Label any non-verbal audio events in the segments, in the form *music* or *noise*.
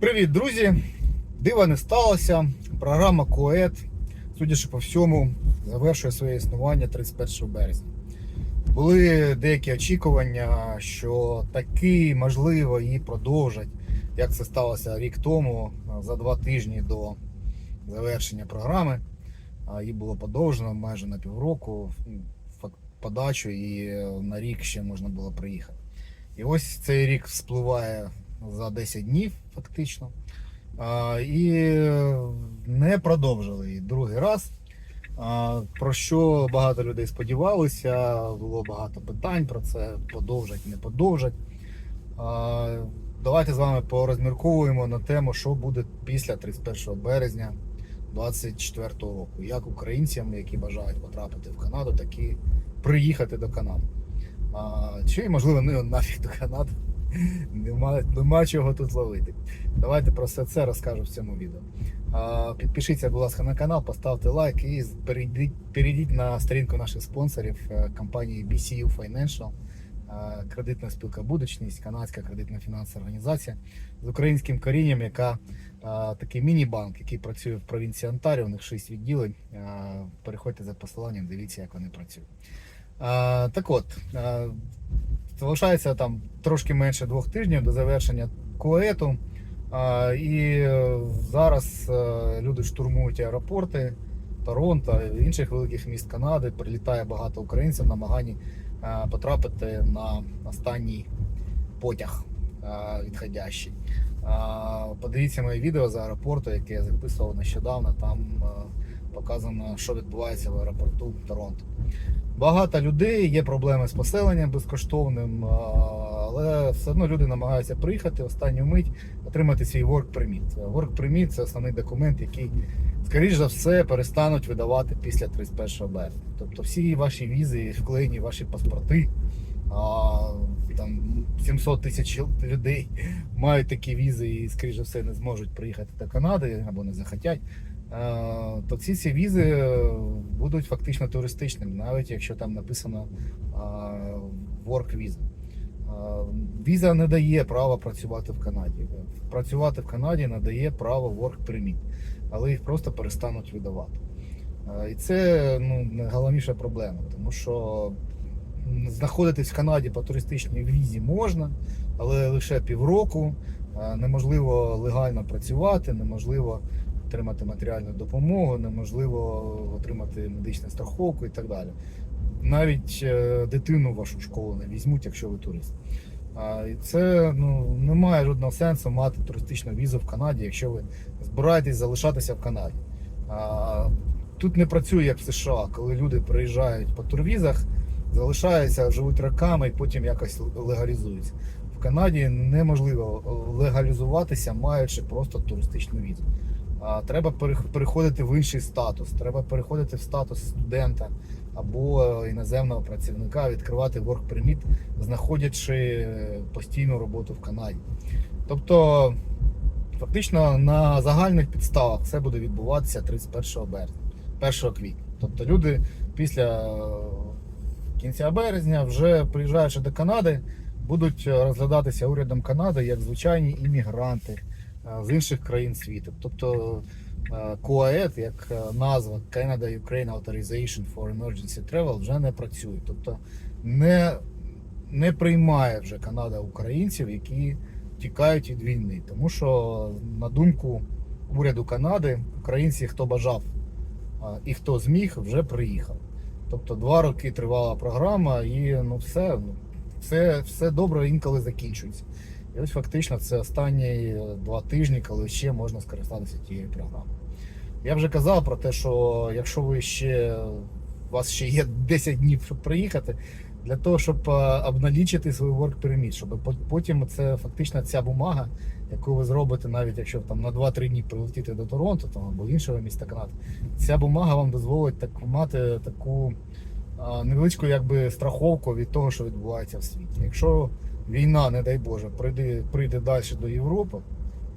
Привіт, друзі! Дива не сталося. Програма Коет, судячи по всьому, завершує своє існування 31 березня. Були деякі очікування, що таки можливо її продовжать, як це сталося рік тому, за два тижні до завершення програми. Її було подовжено майже на півроку подачу, і на рік ще можна було приїхати. І ось цей рік спливає за 10 днів, фактично. А, і не продовжили її другий раз. А, про що багато людей сподівалися, було багато питань про це, подовжать, не подовжать. А, давайте з вами порозмірковуємо на тему, що буде після 31 березня 2024 року. Як українцям, які бажають потрапити в Канаду, так і приїхати до Канади. А, чи можливо не нафіг до Канади. Нема, нема чого тут ловити. Давайте про все це розкажу в цьому відео. Підпишіться, будь ласка, на канал, поставте лайк і перейдіть, перейдіть на сторінку наших спонсорів е, компанії BCU Financial, е, кредитна спілка Будучність, канадська кредитна фінансова організація з українським корінням, яка е, такий міні-банк, який працює в провінції Онтаріо, у них 6 відділень. Переходьте за посиланням, дивіться, як вони працюють. Так от, залишається там трошки менше двох тижнів до завершення коету. А, І е, зараз е, люди штурмують аеропорти Торонто інших великих міст Канади. Прилітає багато українців в намаганні е, потрапити на останній потяг відходящий. Подивіться моє відео з аеропорту, яке я записував нещодавно. Там показано, що відбувається в аеропорту Торонто. Багато людей, є проблеми з поселенням безкоштовним, але все одно люди намагаються приїхати в останню мить, отримати свій work permit. Work permit – це основний документ, який, скоріш за все, перестануть видавати після 31 березня. Тобто всі ваші візи, вклеєні ваші паспорти, там 700 тисяч людей мають такі візи і, скоріш за все, не зможуть приїхати до Канади або не захотять. Е, то ці ці візи будуть фактично туристичними, навіть якщо там написано е, work visa. Е, Віза не дає права працювати в Канаді. Працювати в Канаді надає право work permit, але їх просто перестануть видавати. І це ну, найголовніша проблема, тому що знаходитись в Канаді по туристичній візі можна, але лише півроку. Неможливо легально працювати, неможливо отримати матеріальну допомогу, неможливо отримати медичну страховку і так далі. Навіть е, дитину в вашу школу не візьмуть, якщо ви турист. І це ну, не має жодного сенсу мати туристичну візу в Канаді, якщо ви збираєтесь залишатися в Канаді. Тут не працює як в США, коли люди приїжджають по турвізах, залишаються, живуть роками і потім якось легалізуються. В Канаді неможливо легалізуватися, маючи просто туристичну візу. Треба перех- переходити в інший статус. Треба переходити в статус студента або е, іноземного працівника, відкривати work permit, знаходячи е, постійну роботу в Канаді. Тобто, фактично на загальних підставах все буде відбуватися 31 березня, 1 квітня. Тобто люди після е, кінця березня, вже приїжджаючи до Канади, будуть розглядатися урядом Канади як звичайні іммігранти з інших країн світу. Тобто е, КОАЕТ, як е, назва Canada Ukraine Authorization for Emergency Travel, вже не працює. Тобто не, не приймає вже Канада українців, які тікають від війни. Тому що, на думку уряду Канади, українці, хто бажав і хто зміг, вже приїхав. Тобто два роки тривала програма, і ну все, ну, все, все добре інколи закінчується. І ось фактично це останні е, два тижні, коли ще можна скористатися тією програмою. Я вже казав про те, що якщо ви ще у вас ще є *laughs* 10 днів, щоб приїхати, для того, щоб е, обналічити свій work permit, щоб потім це фактично ця бумага, яку ви зробите, навіть якщо там на 2-3 дні прилетіти до Торонто там, або іншого міста Канади, ця бумага вам дозволить так, мати таку невеличку якби, страховку від того, що відбувається в світі. Якщо війна, не дай Боже, прийде, прийде далі до Європи,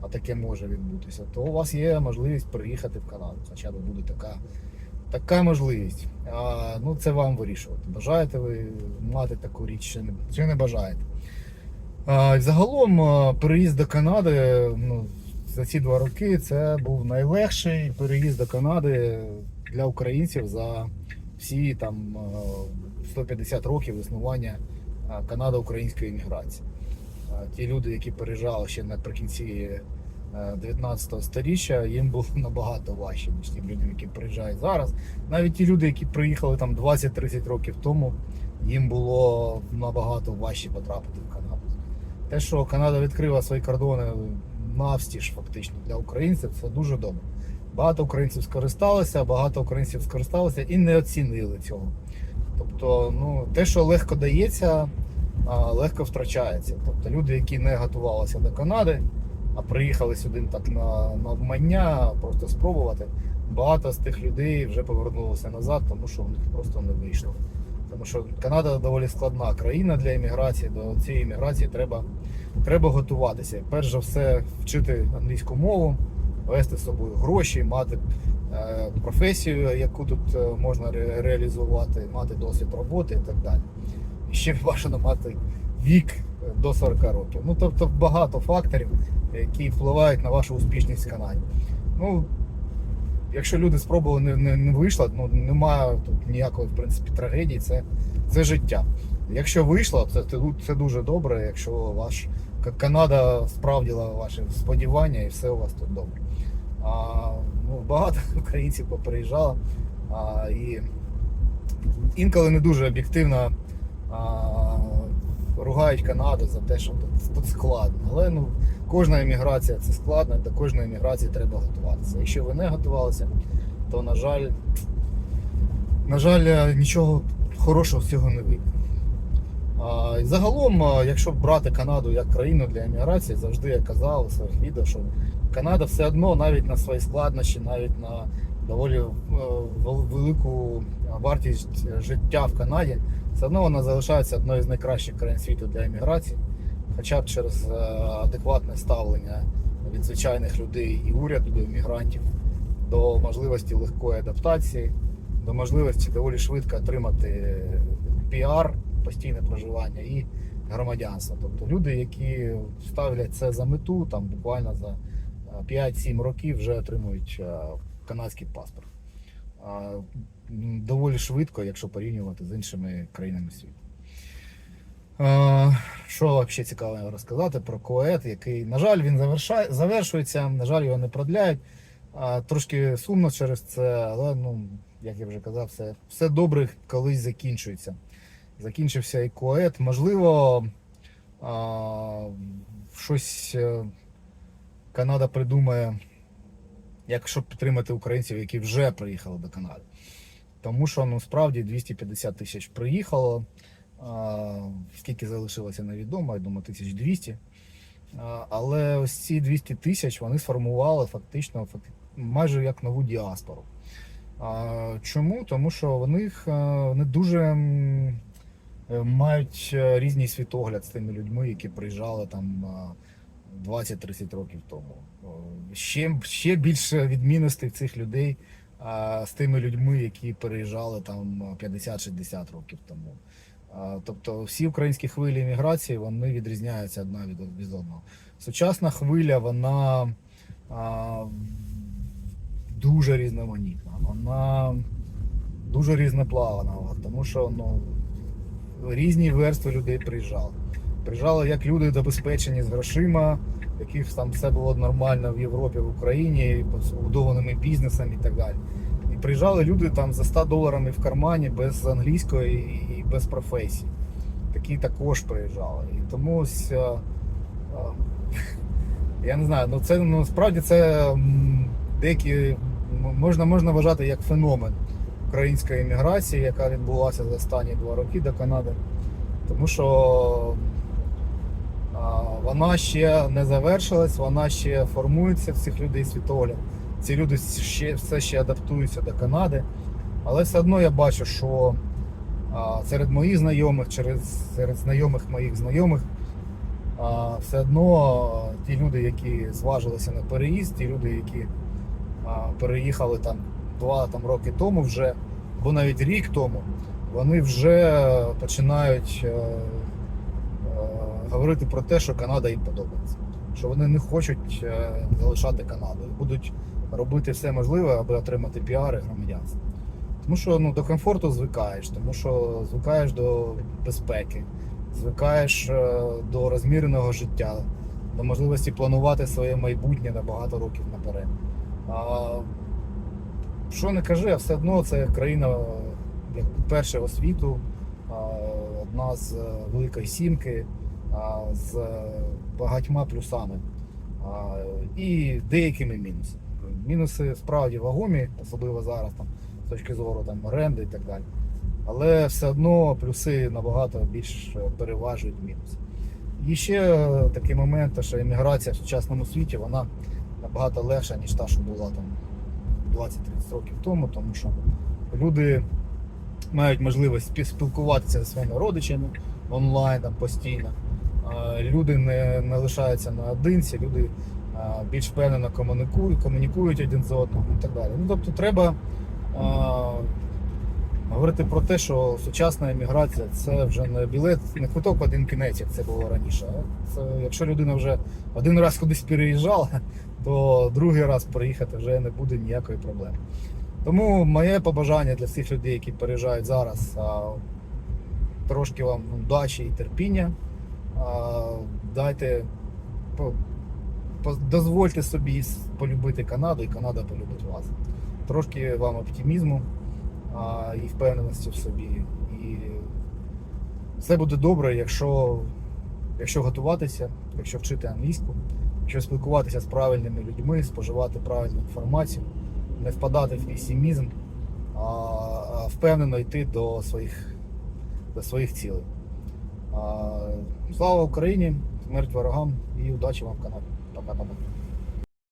а таке може відбутися, то у вас є можливість приїхати в Канаду. Хоча б буде така, така можливість. А, ну, це вам вирішувати. Бажаєте ви мати таку річ чи не, чи не бажаєте. А, загалом переїзд до Канади, ну, за ці два роки це був найлегший переїзд до Канади для українців за всі там е, 150 років існування е, канадо-української імміграції. Е, Ті люди, які переїжджали ще наприкінці е, 19 століття, їм було *laughs* набагато важче, ніж тим людям, які приїжджають зараз. Навіть ті люди, які приїхали там 20-30 років тому, їм було набагато важче потрапити в Канаду. Те, що Канада відкрила свої кордони навстіж фактично для українців, це дуже добре. Багато українців скористалися, багато українців скористалися і не оцінили цього. Тобто, ну, те, що легко дається, легко втрачається. Тобто люди, які не готувалися до Канади, а приїхали сюди так на, на обмання, просто спробувати. Багато з тих людей вже повернулося назад, тому що в них просто не вийшло. Тому що Канада доволі складна країна для імміграції. До цієї імміграції треба, треба готуватися. Перш за все, вчити англійську мову, вести з собою гроші, мати професію, яку тут е, можна ре- реалізувати, мати досвід роботи і так далі. Ще бажано мати вік е, до 40 років. Ну тобто багато факторів, які впливають на вашу успішність в Канаді. Ну, якщо люди спробували, не, не, не вийшло, ну немає тут ніякої в принципі трагедії, це, це життя. Якщо вийшло, це, це дуже добре, якщо ваш Канада справдила ваші сподівання і все у вас тут добре. А, ну, багато *laughs* українців поприїжджало а, і інколи не дуже об'єктивно ругають Канаду за те, що тут, тут складно. Але ну, кожна еміграція це складно, до кожної еміграції треба готуватися. Якщо ви не готувалися, то на жаль, на жаль, е, нічого хорошого з цього не вийде. Загалом, якщо брати Канаду як країну для еміграції, завжди я казав у своїх відео, що Канада все одно навіть на свої складнощі, навіть на доволі е, велику вартість життя в Канаді, все одно вона залишається одною з найкращих країн світу для еміграції, хоча б через е, адекватне ставлення від звичайних людей і уряду до емігрантів, до можливості легкої адаптації, до можливості доволі швидко отримати піар, постійне проживання і громадянство. Тобто люди, які ставлять це за мету, там буквально за 5-7 років вже отримують е, канадський паспорт. Доволі швидко, якщо порівнювати з іншими країнами світу. Е, Що ще цікавого розказати про Коет, який, на жаль, він завершується, на жаль, його не продляють. Трошки сумно через це, але ну, як я вже казав, все, все добре колись закінчується. Закінчився і Коет. Можливо, щось е, Канада придумає, як щоб підтримати українців, які вже приїхали до Канади. Тому що ну, справді 250 тисяч приїхало. Скільки залишилося невідомо, я думаю, 1200. А, Але ось ці 200 тисяч вони сформували фактично фак- майже як нову діаспору. Чому? Тому що в них е, вони дуже е, мають е, різний світогляд з тими людьми, які приїжджали там 20-30 років тому. Ще, ще більше відмінностей цих людей а, з тими людьми, які переїжджали там 50-60 років тому. А, Тобто всі українські хвилі еміграції вони відрізняються одна від, від одного. Сучасна хвиля, вона а, дуже різноманітна, вона дуже різноплавна, тому що ну, різні верстви людей приїжджали. Приїжджали як люди забезпечені з грошима, яких там все було нормально в Європі, в Україні, з побудованими бізнесами і так далі. І приїжджали люди там за 100 доларами в кармані без англійської і без професії. Такі також приїжджали. І тому ось, е, е, я не знаю, ну це ну, справді це деякі можна, можна вважати як феномен української еміграції, яка відбулася за останні два роки до Канади. Тому що вона ще не завершилась, вона ще формується в цих людей світогляд. Ці люди ще все ще адаптуються до Канади. Але все одно я бачу, що серед моїх знайомих, через, серед знайомих моїх знайомих, все одно ті люди, які зважилися на переїзд, ті люди, які переїхали там два там, роки тому вже, або навіть рік тому, вони вже починають е, говорити про те, що Канада їм подобається. що вони не хочуть е, залишати Канаду і будуть робити все можливе, аби отримати піар і громадянство. Тому що ну, до комфорту звикаєш, тому що звикаєш до безпеки, звикаєш е, до розміреного життя, до можливості планувати своє майбутнє на багато років наперед. А, що не кажи, а все одно це країна як першого світу, одна з е, великої сімки, з багатьма плюсами і деякими мінусами. Мінуси справді вагомі, особливо зараз там, з точки зору там, оренди і так далі. Але все одно плюси набагато більш переважують мінуси. І ще е, такий момент, що еміграція в сучасному світі вона набагато легша, ніж та, що була там 20-30 років тому, тому що люди мають можливість спі- спілкуватися зі своїми родичами онлайн там, постійно. А, Люди не, не лишаються наодинці, люди більш впевнено комунікують, комунікують один з одним і так далі. Ну, тобто треба а, говорити про те, що сучасна еміграція це вже не білет, не квиток один кінець, як це було раніше. Це, якщо людина вже один раз кудись переїжджала, *laughs* то другий раз приїхати вже не буде ніякої проблеми. Тому моє побажання для всіх людей, які переїжджають зараз, трошки вам удачі і терпіння. Дайте, дозвольте собі полюбити Канаду, і Канада полюбить вас. Трошки вам оптимізму і впевненості в собі. І все буде добре, якщо, якщо готуватися, якщо вчити англійську, якщо спілкуватися з правильними людьми, споживати правильну інформацію, не впадати в песимізм, а, а впевнено йти до своїх, до своїх цілей. А, слава Україні, смерть ворогам і удачі вам в каналі. Пока-пока.